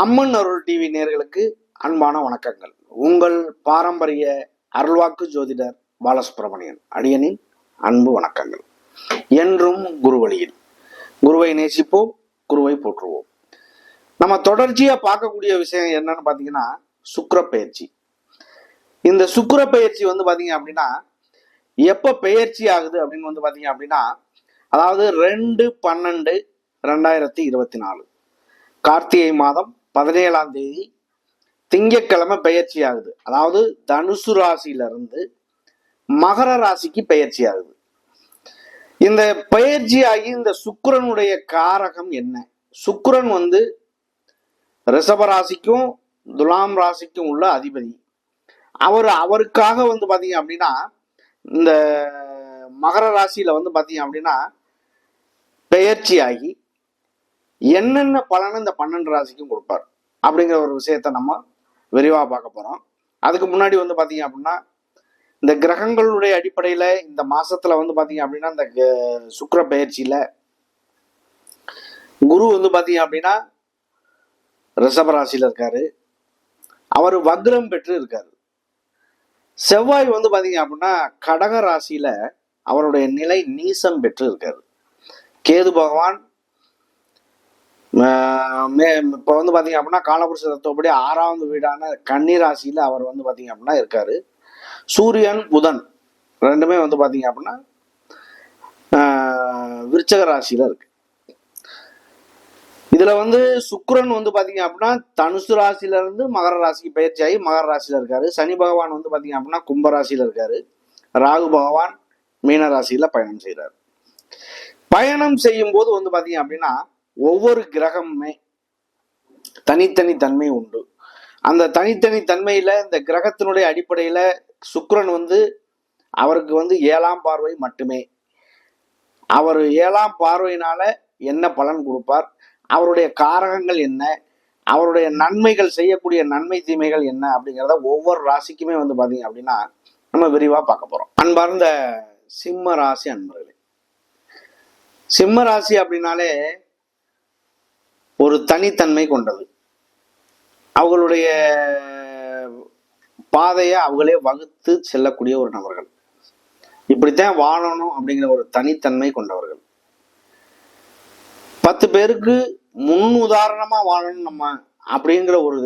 அம்மன் அருள் TV நேர்களுக்கு அன்பான வணக்கங்கள். உங்கள் பாரம்பரிய அருள்வாக்கு ஜோதிடர் பாலசுப்ரமணியன் அடியனின் அன்பு வணக்கங்கள். என்றும் குருவழியில். குருவை நேசிப்போம் குருவை போற்றுவோம். நம்ம தொடர்ச்சியா பார்க்கக்கூடிய விஷயம் என்னன்னு பாத்தீங்கன்னா சுக்கர பெயர்ச்சி. இந்த சுக்கர பெயர்ச்சி வந்து பாத்தீங்க அப்படின்னா எப்ப பெயர்ச்சி ஆகுது அப்படின்னு வந்து பாத்தீங்க அப்படின்னா அதாவது ரெண்டு பன்னெண்டு ரெண்டாயிரத்தி இருபத்தி நாலு. கார்த்திகை மாதம் பதினேழாம் தேதி திங்கட்கிழமை பெயர்ச்சி ஆகுது அதாவது தனுசு ராசியிலிருந்து மகர ராசிக்கு பெயர்ச்சி ஆகுது இந்த பெயர்ச்சி ஆகி இந்த சுக்கரனுடைய காரகம் என்ன? சுக்கரன் வந்து ரிஷப ராசிக்கும் துலாம் ராசிக்கும் உள்ள அதிபதி. அவர் அவருக்காக வந்து பார்த்தீங்க அப்படின்னா இந்த மகர ராசியில் வந்து பார்த்தீங்க அப்படின்னா பெயர்ச்சி ஆகி என்னென்ன பலனை இந்த பன்னெண்டு ராசிக்கும் கொடுப்பார் அப்படிங்கிற ஒரு விஷயத்த நம்ம விரிவாக பார்க்க போகிறோம் அதுக்கு முன்னாடி வந்து பார்த்தீங்க அப்படின்னா இந்த கிரகங்களுடைய அடிப்படையில் இந்த மாசத்துல வந்து பார்த்தீங்க அப்படின்னா இந்த க- சுக்கிர குரு வந்து பார்த்தீங்க அப்படின்னா ரிஷப ராசியில் இருக்காரு. அவர் வக்ரம் பெற்று இருக்காரு. செவ்வாய் வந்து பார்த்தீங்க அப்படின்னா கடக ராசியில் அவருடைய நிலை நீசம் பெற்று இருக்காரு. கேது பகவான் மே இப்போ வந்து பார்த்தீங்க அப்படின்னா காலபுருஷ தத்துவப்படி ஆறாவது வீடான கன்னி ராசியில் அவர் வந்து பார்த்தீங்க அப்படின்னா இருக்காரு. சூரியன் புதன் ரெண்டுமே வந்து பார்த்தீங்க அப்படின்னா விருச்சக ராசியில் இருக்கு. இதுல வந்து சுக்கரன் வந்து பாத்தீங்க அப்படின்னா தனுசு ராசியில இருந்து மகர ராசிக்கு பயிற்சி ஆகி மகர ராசியில இருக்காரு. சனி பகவான் வந்து பாத்தீங்க அப்படின்னா கும்ப ராசியில இருக்காரு. ராகு பகவான் மீன ராசியில பயணம் செய்றாரு. பயணம் செய்யும் போது வந்து பாத்தீங்க அப்படின்னா ஒவ்வொரு கிரகமுமே தனித்தனி தன்மை உண்டு. அந்த தனித்தனி தன்மையில இந்த கிரகத்தினுடைய அடிப்படையில சுக்கரன் வந்து அவருக்கு வந்து ஏழாம் பார்வை மட்டுமே. அவர் ஏழாம் பார்வையினால என்ன பலன் கொடுப்பார்? அவருடைய காரகங்கள் என்ன? அவருடைய நன்மைகள் செய்யக்கூடிய நன்மை தீமைகள் என்ன? அப்படிங்கிறத ஒவ்வொரு ராசிக்குமே வந்து பாத்தீங்க அப்படின்னா நம்ம விரிவா பார்க்க போறோம். அன்பார்ந்த சிம்ம ராசி அன்பர்களே சிம்ம ராசி அப்படின்னாலே ஒரு தனித்தன்மை கொண்டது. அவர்களுடைய பாதையை அவங்களே வகுத்து செல்லக்கூடிய ஒரு நபர்கள். இப்படித்தான் வாழணும் அப்படிங்கிற ஒரு தனித்தன்மை கொண்டவர்கள். பத்து பேருக்கு முன் உதாரணமா வாழணும் நம்ம அப்படிங்கிற ஒரு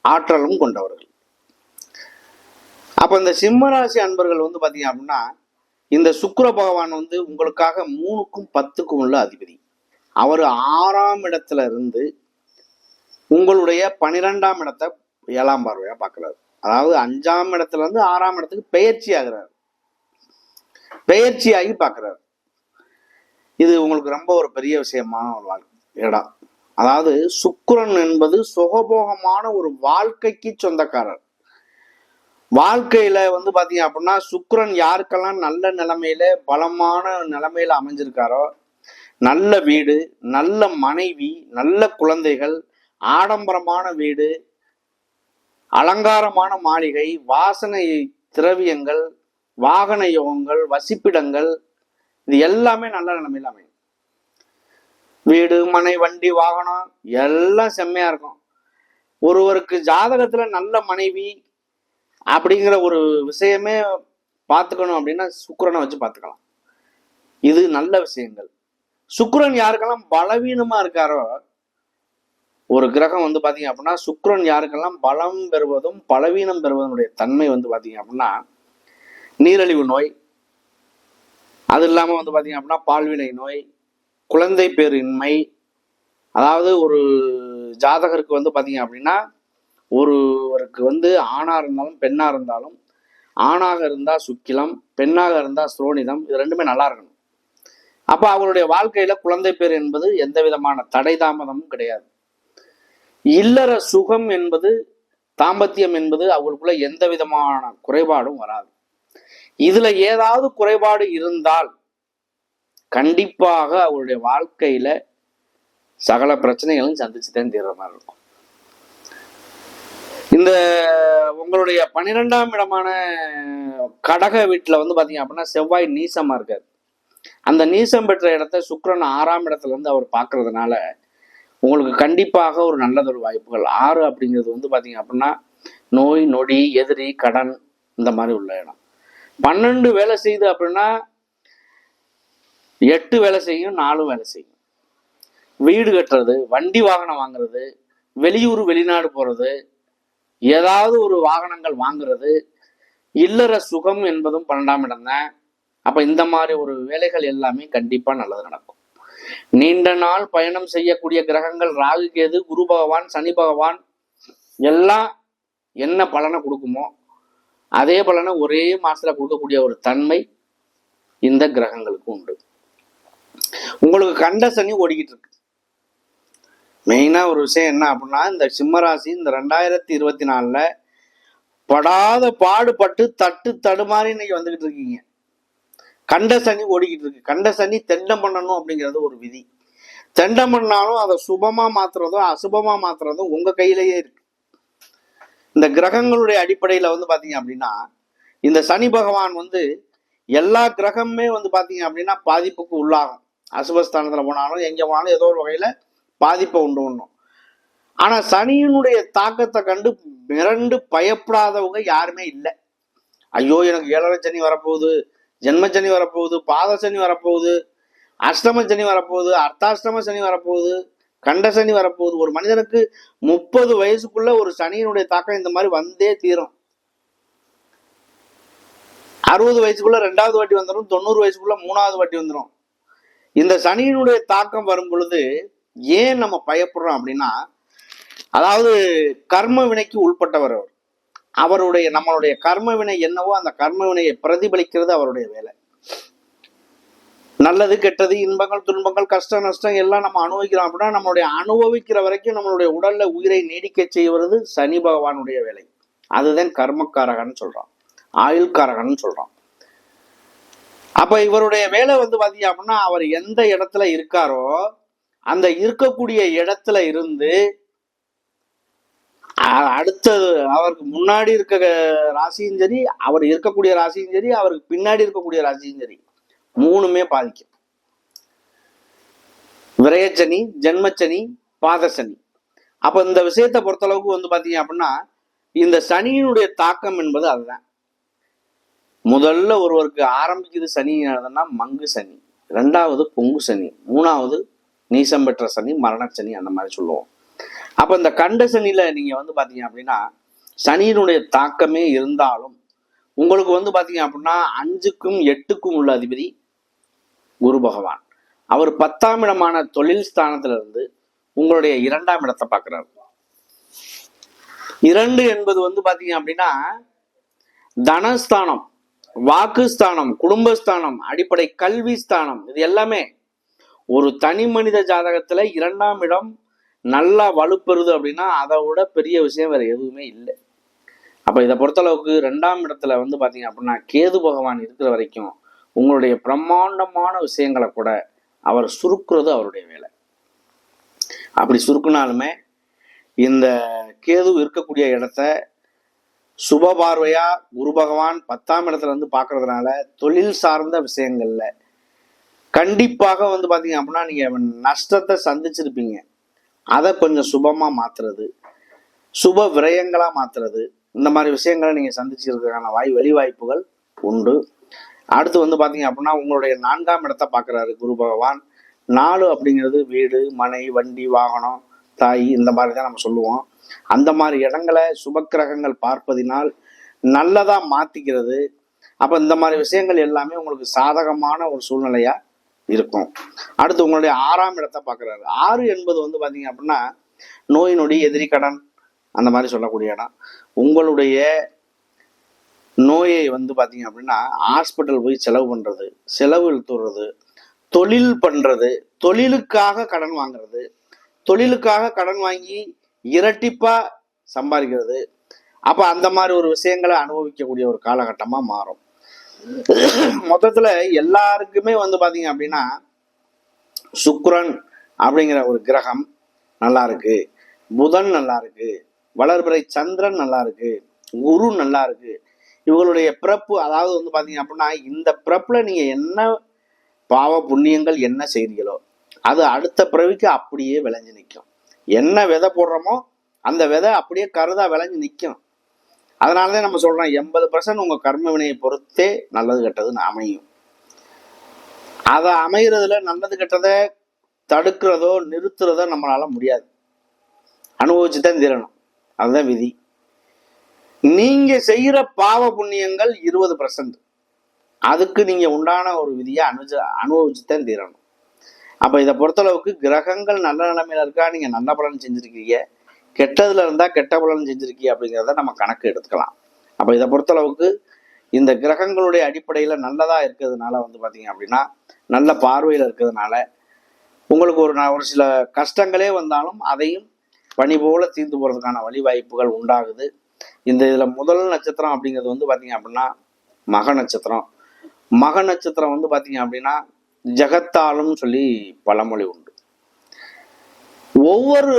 ஆற்றலும் கொண்டவர்கள். அப்ப இந்த சிம்மராசி அன்பர்கள் வந்து பாத்தீங்க அப்படின்னா இந்த சுக்கர பகவான் வந்து உங்களுக்காக மூணுக்கும் பத்துக்கும் உள்ள அதிபதி. அவர் ஆறாம் இடத்துல இருந்து உங்களுடைய பனிரெண்டாம் இடத்தை ஏழாம் பார்வையா பார்க்குறாரு. அதாவது அஞ்சாம் இடத்துல இருந்து ஆறாம் இடத்துக்கு பெயர்ச்சி ஆகிறார். பெயர்ச்சி ஆகி பார்க்கிறார். இது உங்களுக்கு ரொம்ப ஒரு பெரிய விஷயமான ஒரு வாழ்க்கை இடம் அதாவது சுக்கிரன் என்பது சுகபோகமான ஒரு வாழ்க்கைக்கு சொந்தக்காரர். வாழ்க்கையில வந்து பாத்தீங்க அப்படின்னா சுக்கிரன் யாருக்கெல்லாம் நல்ல நிலைமையில பலமான நிலைமையில அமைஞ்சிருக்காரோ நல்ல வீடு நல்ல மனைவி நல்ல குழந்தைகள் ஆடம்பரமான வீடு அலங்காரமான மாளிகை வாசனை திரவியங்கள் வாகன யோகங்கள் வசிப்பிடங்கள் இது எல்லாமே நல்ல நிலைமையில் அமையும். வீடு மனை வண்டி வாகனம் எல்லாம் செம்மையா இருக்கும். ஒருவருக்கு ஜாதகத்துல நல்ல மனைவி அப்படிங்கிற ஒரு விஷயமே பார்த்துக்கணும் அப்படின்னா சுக்கரனை வச்சு பார்த்துக்கலாம். இது நல்ல விஷயங்கள். சுக்கிரன் யாருக்கெல்லாம் பலவீனமா இருக்காரோ ஒரு கிரகம் வந்து பாத்தீங்க அப்படின்னா சுக்கிரன் யாருக்கெல்லாம் பலம் பெறுவதும் பலவீனம் பெறுவதனுடைய தன்மை வந்து பாத்தீங்க அப்படின்னா நீரிழிவு நோய் அது இல்லாம வந்து பாத்தீங்க அப்படின்னா பால்வினை நோய் குழந்தை பேரின்மை அதாவது ஒரு ஜாதகருக்கு வந்து பாத்தீங்க அப்படின்னா ஒருவருக்கு வந்து ஆணா இருந்தாலும் பெண்ணா இருந்தாலும் ஆணாக இருந்தா சுக்கிலம் பெண்ணாக இருந்தா ஸ்ரோனிதம் இது ரெண்டுமே நல்லா இருக்கணும். அப்ப அவருடைய வாழ்க்கையில குழந்தை பேர் என்பது எந்த விதமான தடை தாமதமும் கிடையாது. இல்லற சுகம் என்பது தாம்பத்தியம் என்பது அவங்களுக்குள்ள எந்த விதமான குறைபாடும் வராது. இதுல ஏதாவது குறைபாடு இருந்தால் கண்டிப்பாக அவருடைய வாழ்க்கையில சகல பிரச்சனைகளும் சந்திச்சுதான் தீர்ற மாதிரி இருக்கும். இந்த உங்களுடைய பன்னிரெண்டாம் இடமான கடக வீட்டுல வந்து பாத்தீங்க அப்படின்னா செவ்வாய் நீசமா இருக்காரு. அந்த நீசம் பெற்ற இடத்த சுக்ரன் ஆறாம் இடத்துலேருந்து அவர் பார்க்கறதுனால உங்களுக்கு கண்டிப்பாக ஒரு நல்லதொரு வாய்ப்புகள். ஆறு அப்படிங்கிறது வந்து பார்த்தீங்க அப்படின்னா நோய் நொடி எதிரி கடன் இந்த மாதிரி உள்ள இடம். பன்னெண்டு வேலை செய்யுது அப்படின்னா எட்டு வேலை செய்யும் நாலும் வேலை செய்யும். வீடு கட்டுறது வண்டி வாகனம் வாங்குறது வெளியூர் வெளிநாடு போகிறது ஏதாவது ஒரு வாகனங்கள் வாங்குறது இல்லற சுகம் என்பதும் பன்னெண்டாம் இடம் தான். அப்போ இந்த மாதிரி ஒரு வேலைகள் எல்லாமே கண்டிப்பாக நல்லது நடக்கும். நீண்ட நாள் பயணம் செய்யக்கூடிய கிரகங்கள் ராகு கேது குரு பகவான் சனி பகவான் எல்லாம் என்ன பலனை கொடுக்குமோ அதே பலனை ஒரே மாசத்துல கொடுக்கக்கூடிய ஒரு தன்மை இந்த கிரகங்களுக்கு உண்டு. உங்களுக்கு கண்ட சனி ஓடிக்கிட்டு இருக்கு. மெயினா ஒரு விஷயம் என்ன அப்படின்னா இந்த சிம்மராசி இந்த ரெண்டாயிரத்தி இருபத்தி நாலுல படாத பாடுபட்டு தட்டு தடுமாறி இன்னைக்கு வந்துகிட்டு இருக்கீங்க. கண்ட சனி ஓடிக்கிட்டு இருக்கு. கண்ட சனி தெண்டம் பண்ணணும் அப்படிங்கிறது ஒரு விதி. தெண்டம் பண்ணாலும் அதை சுபமா மாத்துறதும் அசுபமா மாத்துறதும் உங்க கையிலேயே இருக்கு. இந்த கிரகங்களுடைய அடிப்படையில வந்து பாத்தீங்க அப்படின்னா இந்த சனி பகவான் வந்து எல்லா கிரகமுமே வந்து பாத்தீங்க அப்படின்னா பாதிப்புக்கு உள்ளாகும். அசுபஸ்தானத்துல போனாலும் எங்க போனாலும் ஏதோ ஒரு வகையில பாதிப்பை உண்டு பண்ணும். ஆனா சனியினுடைய தாக்கத்தை கண்டு மிரண்டு பயப்படாதவங்க யாருமே இல்லை. ஐயோ எனக்கு ஏழரை சனி வரப்போகுது. ஜென்ம சனி வரப்போகுது பாத சனி வரப்போகுது அஷ்டம சனி வரப்போகுது அர்த்தாஷ்டம சனி வரப்போகுது கண்ட சனி வரப்போகுது. ஒரு மனிதனுக்கு முப்பது வயசுக்குள்ள ஒரு சனியினுடைய தாக்கம் இந்த மாதிரி வந்தே தீரும். அறுபது வயசுக்குள்ள ரெண்டாவது வாட்டி வந்துடும் தொண்ணூறு வயசுக்குள்ள மூணாவது வாட்டி வந்துடும் இந்த சனியினுடைய தாக்கம் வரும் பொழுது ஏன் நம்ம பயப்படுறோம் அப்படின்னா அதாவது கர்ம வினைக்கு உள்பட்டவர் அவர். அவருடைய நம்மளுடைய கர்ம வினை என்னவோ அந்த கர்ம வினையை பிரதிபலிக்கிறது அவருடைய வேலை. நல்லது கெட்டது இன்பங்கள் துன்பங்கள் கஷ்ட நஷ்டம் எல்லாம் நம்ம அனுபவிக்கிறோம் அப்படின்னா நம்மளுடைய அனுபவிக்கிற வரைக்கும் நம்மளுடைய உடல்ல உயிரை நீடிக்க செய்வது சனி பகவானுடைய வேலை. அதுதான் கர்மக்காரகன்னு சொல்றான். ஆயுள்காரகன்னு சொல்றான். அப்ப இவருடைய வேலை வந்து பாத்தீங்க அப்படின்னா அவர் எந்த இடத்துல இருக்காரோ அந்த இருக்கக்கூடிய இடத்துல இருந்து அடுத்தது அவருக்கு முன்னாடி இருக்க ராசியும் சரி அவர் இருக்கக்கூடிய ராசியும் சரி அவருக்கு பின்னாடி இருக்கக்கூடிய ராசியும் சரி மூணுமே பாதிக்கும். விரயச்சனி ஜென்மச்சனி பாதசனி. அப்ப இந்த விஷயத்தை பொறுத்தளவுக்கு வந்து பார்த்தீங்க அப்படின்னா இந்த சனியினுடைய தாக்கம் என்பது அதுதான். முதல்ல ஒருவருக்கு ஆரம்பிக்குது சனி என்னதுன்னா மங்கு சனி. ரெண்டாவது பொங்கு சனி. மூணாவது நீசம் பெற்ற சனி மரணச்சனி அந்த மாதிரி சொல்லுவோம். அப்போ இந்த கண்ட சனியில் நீங்கள் வந்து பார்த்தீங்க அப்படின்னா சனியினுடைய தாக்கமே இருந்தாலும் உங்களுக்கு வந்து பார்த்தீங்க அப்படின்னா அஞ்சுக்கும் எட்டுக்கும் உள்ள அதிபதி குரு பகவான். அவர் பத்தாம் இடமான தொழில் ஸ்தானத்திலிருந்து உங்களுடைய இரண்டாம் இடத்தை பார்க்குறாரு. இரண்டு என்பது வந்து பார்த்தீங்க அப்படின்னா தனஸ்தானம் வாக்குஸ்தானம் குடும்பஸ்தானம் அடிப்படை கல்வி ஸ்தானம் இது எல்லாமே ஒரு தனி மனித ஜாதகத்துல இரண்டாம் இடம் நல்லா வலுப்பெறுது அப்படின்னா அதை விட பெரிய விஷயம் வேற எதுவுமே இல்லை. அப்போ இதை பொறுத்தளவுக்கு ரெண்டாம் இடத்துல வந்து பார்த்தீங்க அப்படின்னா கேது பகவான் இருக்கிற வரைக்கும் உங்களுடைய பிரம்மாண்டமான விஷயங்களை கூட அவர் சுருக்குறது அவருடைய வேலை. அப்படி சுருக்குனாலுமே இந்த கேது இருக்கக்கூடிய இடத்த சுப பார்வையா குரு பகவான் பத்தாம் இடத்துல இருந்து பார்க்கறதுனால தொழில் சார்ந்த விஷயங்கள்ல கண்டிப்பாக வந்து பார்த்தீங்க அப்படின்னா நீங்கள் நஷ்டத்தை சந்திச்சிருப்பீங்க. அதை கொஞ்சம் சுபமாக மாற்றுறது சுப விரயங்களாக மாற்றுறது இந்த மாதிரி விஷயங்களை நீங்கள் சந்திச்சிருக்கிறதுக்கான வாய் வெளி வாய்ப்புகள் உண்டு. அடுத்து வந்து பார்த்தீங்க அப்படின்னா உங்களுடைய நான்காம் இடத்தை பார்க்குறாரு குரு பகவான். நாலு அப்படிங்கிறது வீடு மனை வண்டி வாகனம் தாய் இந்த மாதிரி தான் நம்ம சொல்லுவோம். அந்த மாதிரி இடங்களை சுபக்கிரகங்கள் பார்ப்பதினால் நல்லதாக மாற்றிக்கிறது அப்போ இந்த மாதிரி விஷயங்கள் எல்லாமே உங்களுக்கு சாதகமான ஒரு சூழ்நிலையாக இருக்கும். அடுத்து உங்களுடைய ஆறாம் இடத்தை பார்க்குறாரு. ஆறு என்பது வந்து பார்த்தீங்க அப்படின்னா நோய் நொடி எதிரி கடன் அந்த மாதிரி சொல்லக்கூடிய இடம். உங்களுடைய நோயை வந்து பார்த்தீங்க அப்படின்னா ஹாஸ்பிட்டல் போய் செலவு பண்ணுறது செலவு இழுத்துறது தொழில் பண்ணுறது தொழிலுக்காக கடன் வாங்குறது தொழிலுக்காக கடன் வாங்கி இரட்டிப்பாக சம்பாதிக்கிறது. அப்போ அந்த மாதிரி ஒரு விஷயங்களை அனுபவிக்கக்கூடிய ஒரு காலகட்டமாக மாறும். மொத்தத்துல எல்லாருக்குமே வந்து பாத்தீங்க அப்படின்னா சுக்ரன் அப்படிங்கிற ஒரு கிரகம் நல்லா இருக்கு புதன் நல்லா இருக்கு வளர்பிறை சந்திரன் நல்லா இருக்கு குரு நல்லா இருக்கு இவங்களுடைய பிறப்பு அதாவது வந்து பாத்தீங்க அப்படின்னா இந்த பிறப்புல நீங்க என்ன பாவ புண்ணியங்கள் என்ன செய்றீங்களோ அது அடுத்த பிறவிக்கு அப்படியே விளைஞ்சு நிற்கும் என்ன விதை போடுறோமோ அந்த விதை அப்படியே கருதா விளைஞ்சு நிற்கும் அதனால தான் நம்ம சொல்றோம் எண்பது பர்சன்ட் உங்க கர்ம வினையை பொறுத்தே நல்லது கெட்டதுன்னு அமையும். அதை அமைகிறதுல நல்லது கெட்டதை தடுக்கிறதோ நிறுத்துறதோ நம்மளால முடியாது. அனுபவிச்சு தான் தீரணும் அதுதான் விதி. நீங்க செய்கிற பாவ புண்ணியங்கள் இருபது பர்சன்ட் அதுக்கு நீங்க உண்டான ஒரு விதியை அனுஜ அனுபவிச்சு தான் தீரணும் அப்ப இதை பொறுத்தளவுக்கு கிரகங்கள் நல்ல நிலைமையில இருக்கா? நீங்க நல்ல பலன் செஞ்சிருக்கீங்க. கெட்டதில் இருந்தால் கெட்ட பலன் செஞ்சிருக்கீங்க அப்படிங்கிறத நம்ம கணக்கு எடுத்துக்கலாம். அப்போ இதை பொறுத்தளவுக்கு இந்த கிரகங்களுடைய அடிப்படையில் நல்லதாக இருக்கிறதுனால வந்து பார்த்திங்க அப்படின்னா நல்ல பார்வையில் இருக்கிறதுனால உங்களுக்கு ஒரு ஒரு சில கஷ்டங்களே வந்தாலும் அதையும் பணி போல தீர்ந்து போகிறதுக்கான வழி வாய்ப்புகள் உண்டாகுது. இந்த இதில் முதல் நட்சத்திரம் அப்படிங்கிறது வந்து பார்த்திங்க அப்படின்னா மக நட்சத்திரம். மக நட்சத்திரம் வந்து பார்த்திங்க அப்படின்னா ஜெகத்தாலும் சொல்லி பழமொழி உண்டு. ஒவ்வொரு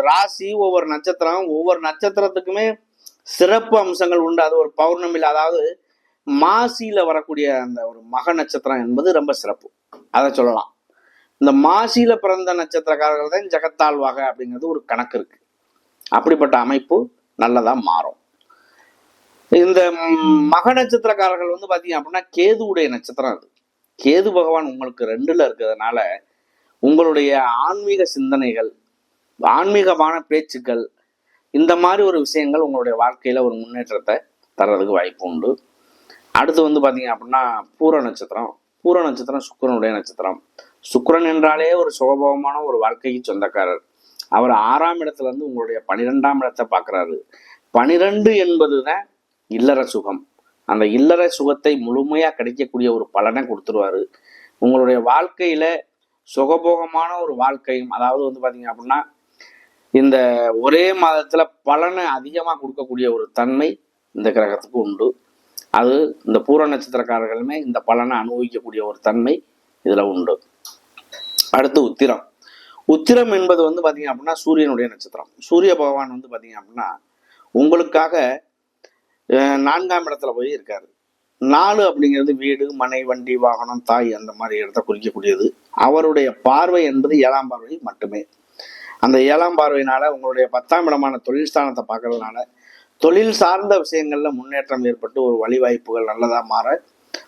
ராசி ஒவ்வொரு நட்சத்திரம் ஒவ்வொரு நட்சத்திரத்துக்குமே சிறப்பு அம்சங்கள் உண்டு. அது ஒரு பௌர்ணமியில் அதாவது மாசியில வரக்கூடிய அந்த ஒரு மக நட்சத்திரம் என்பது ரொம்ப சிறப்பு. அதை சொல்லலாம். இந்த மாசியில பிறந்த நட்சத்திரக்காரர்கள் தான் ஜெகத்தாழ்வாக அப்படிங்கிறது ஒரு கணக்கு இருக்கு. அப்படிப்பட்ட அமைப்பு நல்லதா மாறும். இந்த மக நட்சத்திரக்காரர்கள் வந்து பாத்தீங்க அப்படின்னா கேதுவுடைய நட்சத்திரம் அது. கேது பகவான் உங்களுக்கு ரெண்டுல இருக்கிறதுனால உங்களுடைய ஆன்மீக சிந்தனைகள் ஆன்மீகமான பேச்சுக்கள் இந்த மாதிரி ஒரு விஷயங்கள் உங்களுடைய வாழ்க்கையில் ஒரு முன்னேற்றத்தை தர்றதுக்கு வாய்ப்பு உண்டு. அடுத்து வந்து பார்த்தீங்க அப்படின்னா பூர நட்சத்திரம். பூர நட்சத்திரம் சுக்கிரனுடைய நட்சத்திரம். சுக்கரன் என்றாலே ஒரு சுகபோகமான ஒரு வாழ்க்கைக்கு சொந்தக்காரர். அவர் ஆறாம் இடத்துல இருந்து உங்களுடைய பனிரெண்டாம் இடத்தை பார்க்குறாரு பனிரெண்டு என்பது தான் இல்லற சுகம். அந்த இல்லற சுகத்தை முழுமையாக கிடைக்கக்கூடிய ஒரு பலனை கொடுத்துருவாரு. உங்களுடைய வாழ்க்கையில் சுகபோகமான ஒரு வாழ்க்கையும் அதாவது வந்து பார்த்தீங்க அப்படின்னா இந்த ஒரே மாதத்துல பலனை அதிகமாக கொடுக்கக்கூடிய ஒரு தன்மை இந்த கிரகத்துக்கு உண்டு. அது இந்த பூர நட்சத்திரக்காரர்களுமே இந்த பலனை அனுபவிக்கக்கூடிய ஒரு தன்மை இதுல உண்டு. அடுத்து உத்திரம். உத்திரம் என்பது வந்து பாத்தீங்க அப்படின்னா சூரியனுடைய நட்சத்திரம். சூரிய பகவான் வந்து பாத்தீங்க அப்படின்னா உங்களுக்காக நான்காம் இடத்துல போய் இருக்காரு. நாலு அப்படிங்கிறது வீடு மனை வண்டி வாகனம் தாய் அந்த மாதிரி இடத்த குறிக்கக்கூடியது. அவருடைய பார்வை என்பது ஏழாம் பார்வை மட்டுமே. அந்த ஏழாம் பார்வையினால உங்களுடைய பத்தாம் இடமான தொழில் ஸ்தானத்தை பார்க்கறதுனால தொழில் சார்ந்த விஷயங்களில் முன்னேற்றம் ஏற்பட்டு ஒரு வழி வாய்ப்புகள் மாற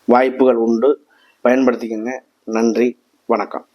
வாய்ப்புகள் உண்டு. பயன்படுத்திக்கங்க. நன்றி. வணக்கம்.